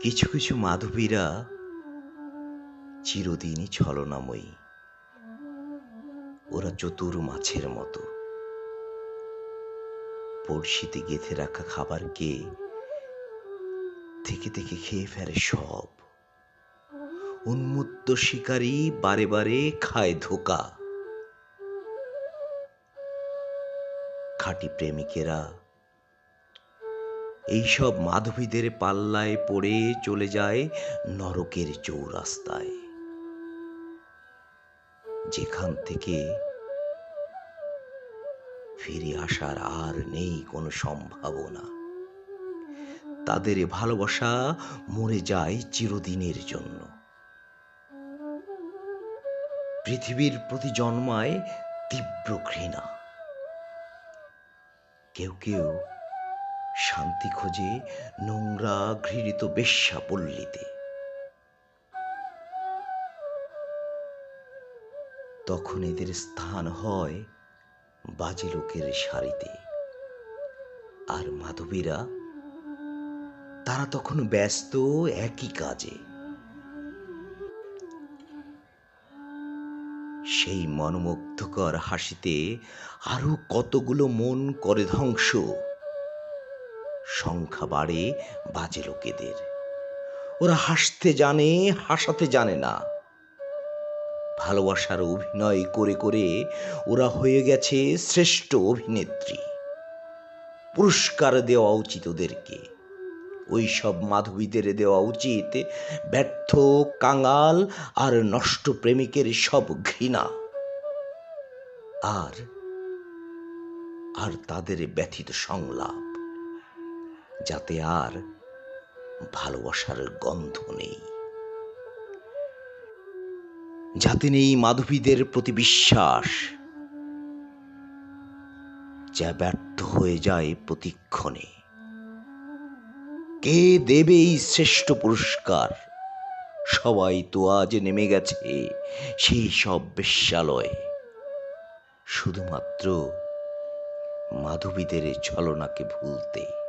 কিছু কিছু মাধবীরা চিরদিনই ছলনাময়ী। ওরা চতুর মাছের মতো। পড়শিতে গেঁথে রাখা খাবারকে থেকে থেকে খেয়ে ফেলে সব। উন্মত্ত শিকারী বারে বারে খায় ধোকা। খাঁটি প্রেমিকেরা। এইসব মাধবীদের পাল্লায় পড়ে চলে যায় নরকের চৌরাস্তায়। যেখান থেকে ফিরে আসার আর নেই কোনো সম্ভাবনা। তাদের ভালোবাসা মরে যায় চিরদিনের জন্য। পৃথিবীর প্রতি জন্মায় তীব্র ঘৃণা। কেউ কেউ শান্তি খোঁজে নোংরা ঘৃণিত বেশ্যা পল্লীতে তখন এদের স্থান হয় বাজে লোকের সারিতে। আর মাধবীরা, তারা তখন ব্যস্ত একই কাজে। সেই মনোমুগ্ধকর হাসিতে আরও কতগুলো মন করে ধ্বংস। সংখ্যা বাড়ে বাজে লোকেদের। ওরা হাসতে জানে, হাসাতে জানে না। ভালোবাসার অভিনয় করে করে ওরা হয়ে গেছে শ্রেষ্ঠ অভিনেত্রী। পুরস্কার দেওয়া উচিত ওদেরকে। ওই সব মাধবীদের দেওয়া উচিত ব্যর্থ, কাঙাল আর নষ্ট প্রেমিকের সব ঘৃণা। আর আর তাদের ব্যথিত সংলাপ, যাতে আর ভালোবাসার গন্ধ নেই। যাতে নেই মাধবীদের প্রতি বিশ্বাস, যা ব্যর্থ হয়ে যায় প্রতিক্ষণে। কে দেবে এই শ্রেষ্ঠ পুরস্কার? সবাই তো আজ নেমে গেছে সেই সব বিশ্বালয়ে শুধুমাত্র মাধবীদের ছলনাকে ভুলতে।